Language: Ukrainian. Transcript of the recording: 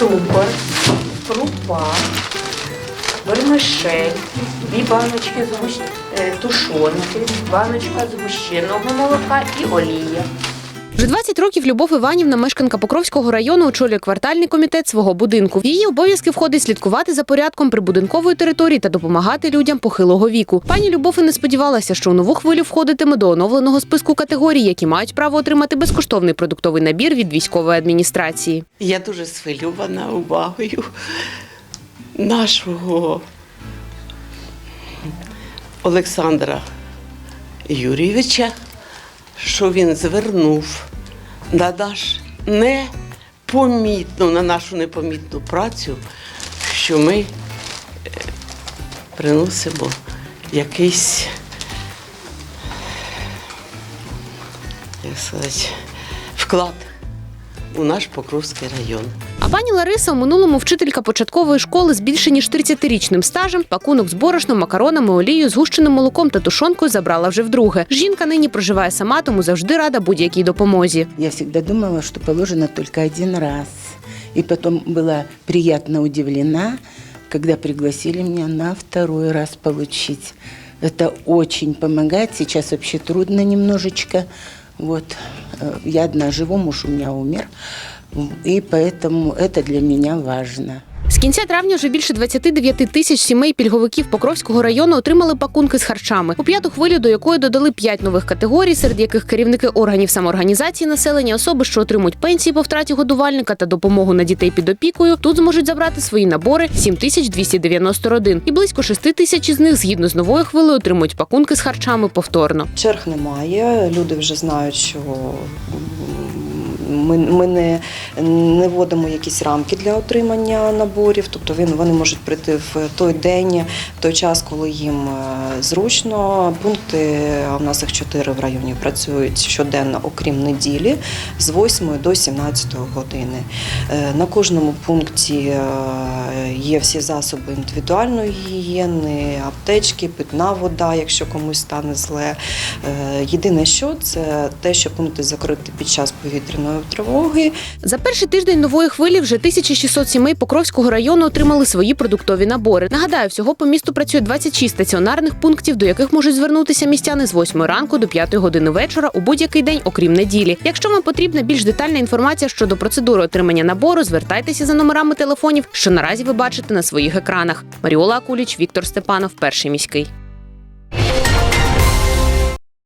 цукор, крупа, вермишель, дві баночки згущ... е, тушонки, баночка згущеного молока і олія. Вже 20 років Любов Іванівна, мешканка Покровського району, очолює квартальний комітет свого будинку. В її обов'язки входить слідкувати за порядком прибудинкової території та допомагати людям похилого віку. Пані Любов і не сподівалася, що у нову хвилю входитиме до оновленого списку категорій, які мають право отримати безкоштовний продуктовий набір від військової адміністрації. Я дуже схвильована увагою нашого Олександра Юрійовича, що він звернув на наш непомітну, на нашу непомітну працю, що ми е, приносимо якийсь, як сказати, вклад у наш Покровський район. А пані Лариса у минулому вчителька початкової школи з більше ніж 30-річним стажем. Пакунок з борошном, макаронами, олією, згущеним молоком та тушонкою забрала вже вдруге. Жінка нині проживає сама, тому завжди рада будь-якій допомозі. Я всегда думала, что положено только один раз. И потом была приятно удивлена, когда пригласили меня на второй раз получить. Это очень помогает. Сейчас вообще трудно немножечко. Вот. Э, Я одна живу, муж у меня умер. И поэтому это для меня важно. З кінця травня вже більше 29 тисяч сімей пільговиків Покровського району отримали пакунки з харчами. У п'яту хвилю, до якої додали п'ять нових категорій, серед яких керівники органів самоорганізації населення, особи, що отримують пенсії по втраті годувальника та допомогу на дітей під опікою, тут зможуть забрати свої набори 7290 родин. І близько 6 тисяч із них, згідно з новою хвилею, отримують пакунки з харчами повторно. Черг немає. Люди вже знають, що ми, ми не, не вводимо якісь рамки для отримання наборів. Тобто він, вони можуть прийти в той день, в той час, коли їм е, зручно. Пункти, а в нас їх чотири в районі працюють щоденно, окрім неділі, з 8 до 17 години. Е, На кожному пункті е, є всі засоби індивідуальної гігієни, аптечки, питна вода, якщо комусь стане зле. Єдине, що це те, що пункти закриті під час повітряної тривоги. За перший тиждень нової хвилі вже 1600 сімей Покровського району отримали свої продуктові набори. Нагадаю, всього по місту працює 26 стаціонарних пунктів, до яких можуть звернутися містяни з 8 ранку до 5 години вечора у будь-який день, окрім неділі. Якщо вам потрібна більш детальна інформація щодо процедури отримання набору, звертайтеся за номерами телефонів, що наразі ви бачите на своїх екранах. Маріола Акуліч, Віктор Степанов, перший міський.